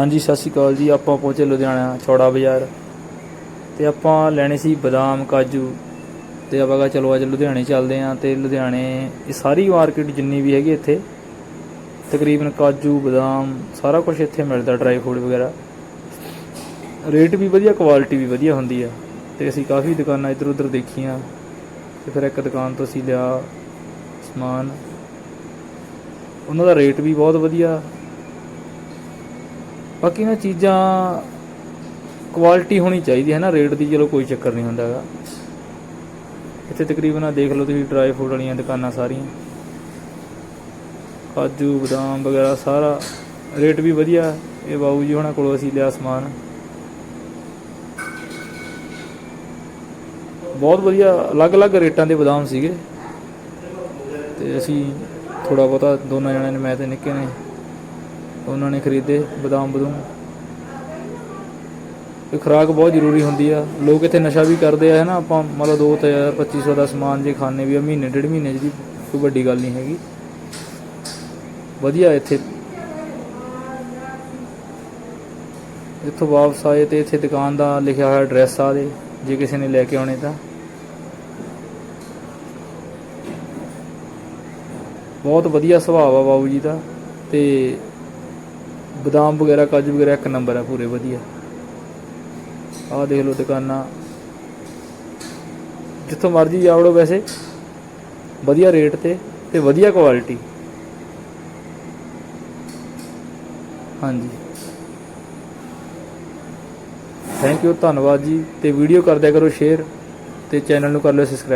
ਹਾਂਜੀ, ਸਤਿ ਸ਼੍ਰੀ ਅਕਾਲ ਜੀ। ਆਪਾਂ ਪਹੁੰਚੇ ਲੁਧਿਆਣਾ, ਚੌੜਾ ਬਾਜ਼ਾਰ। ਤੇ ਆਪਾਂ ਲੈਣੇ ਸੀ ਬਦਾਮ, ਕਾਜੂ। ਤੇ ਆਪਾਂ ਕਿਹਾ, ਚਲੋ ਅੱਜ ਲੁਧਿਆਣੇ ਚੱਲਦੇ ਆਂ ਤੇ ਲੁਧਿਆਣੇ, ਇਹ ਸਾਰੀ ਮਾਰਕੀਟ ਜਿੰਨੀ ਵੀ ਹੈਗੀ ਇੱਥੇ, ਤਕਰੀਬਨ ਕਾਜੂ, ਬਦਾਮ, ਸਾਰਾ ਕੁਝ ਇੱਥੇ ਮਿਲਦਾ ਡਰਾਈ ਫਰੂਟ ਵਗੈਰਾ। ਰੇਟ ਵੀ ਵਧੀਆ ਕੁਆਲਿਟੀ ਵੀ ਵਧੀਆ ਹੁੰਦੀ ਆ। ਤੇ ਅਸੀਂ ਕਾਫੀ ਦੁਕਾਨਾਂ ਇੱਧਰ ਉੱਧਰ ਦੇਖੀਆਂ। ਤੇ ਫਿਰ ਇੱਕ ਦੁਕਾਨ ਤੋਂ ਅਸੀਂ ਲਿਆ ਸਮਾਨ। ਉਹਨਾਂ ਦਾ ਰੇਟ ਵੀ ਬਹੁਤ ਵਧੀਆ। ਬਾਕੀ ਨਾ ਚੀਜ਼ਾਂ ਕੁਆਲਿਟੀ ਹੋਣੀ ਚਾਹੀਦੀ ਹੈ ਨਾ ਰੇਟ ਦੀ ਚਲੋ ਕੋਈ ਚੱਕਰ ਨਹੀਂ ਹੁੰਦਾ ਹੈਗਾ। ਇੱਥੇ ਤਕਰੀਬਨ ਆ ਦੇਖ ਲਓ ਤੁਸੀਂ ਡਰਾਈ ਫਰੂਟ ਵਾਲੀਆਂ ਦੁਕਾਨਾਂ ਸਾਰੀਆਂ। ਕਾਜੂ, ਬਦਾਮ ਵਗੈਰਾ ਸਾਰਾ ਰੇਟ ਵੀ ਵਧੀਆ ਇਹ ਬਾਬੂ ਜੀ ਹੁਣਾਂ ਕੋਲੋਂ ਅਸੀਂ ਲਿਆ ਸਮਾਨ। ਬਹੁਤ ਵਧੀਆ, ਅਲੱਗ-ਅਲੱਗ ਰੇਟਾਂ ਦੇ ਬਦਾਮ ਸੀਗੇ। ਤੇ ਅਸੀਂ ਥੋੜਾ ਬਹੁਤਾ, ਦੋਨਾਂ ਜਣਿਆਂ ਨੇ, ਮੈਂ ਤੇ ਨਿੱਕੇ ਨੇ ਉਹਨਾਂ ਨੇ ਖਰੀਦੇ, ਬਦਾਮ ਬਦੂਮ। ਇਹ ਖੁਰਾਕ ਬਹੁਤ ਜ਼ਰੂਰੀ ਹੁੰਦੀ ਆ। ਲੋਕ ਇੱਥੇ ਨਸ਼ਾ ਵੀ ਕਰਦੇ ਆ ਹੈ ਨਾ ਆਪਾਂ ਮਤਲਬ ਦੋ ਤੇ 2500 ਦਾ ਸਮਾਨ ਜੇ ਖਾਣੇ ਵੀ ਆ, ਮਹੀਨੇ, ਡੇਢ ਮਹੀਨੇ ਦੀ ਕੋਈ ਵੱਡੀ ਗੱਲ ਨਹੀਂ ਹੈਗੀ। ਵਧੀਆ ਇੱਥੇ। ਇੱਥੋਂ ਵਾਪਸ ਆਏ ਤੇ ਇੱਥੇ ਦੁਕਾਨ ਦਾ ਲਿਖਿਆ ਹੋਇਆ ਐਡਰੈਸ ਆ ਦੇ, ਜੇ ਕਿਸੇ ਨੇ ਲੈ ਕੇ ਆਉਣੇ ਤਾਂ। ਬਹੁਤ ਵਧੀਆ ਸੁਭਾਅ ਆ ਬਾਬੂ ਜੀ ਦਾ ਤੇ ਬਦਾਮ ਵਗੈਰਾ, ਕਾਜੂ ਵਗੈਰਾ ਇੱਕ ਨੰਬਰ ਆ ਪੂਰੇ, ਵਧੀਆ। ਆਹ ਦੇਖ ਲਓ ਦੁਕਾਨਾਂ। ਜਿੱਥੋਂ ਮਰਜ਼ੀ ਜਾਵੜੋ ਵੈਸੇ। ਵਧੀਆ ਰੇਟ ਤੇ ਤੇ ਵਧੀਆ ਕੁਆਲਿਟੀ ਹਾਂਜੀ। ਥੈਂਕ ਯੂ ਧੰਨਵਾਦ ਜੀ। ਤੇ ਵੀਡੀਓ ਕਰ ਦਿਆ ਕਰੋ ਸ਼ੇਅਰ ਤੇ ਚੈਨਲ ਨੂੰ ਕਰ ਲਿਓ ਸਬਸਕ੍ਰਾਈਬ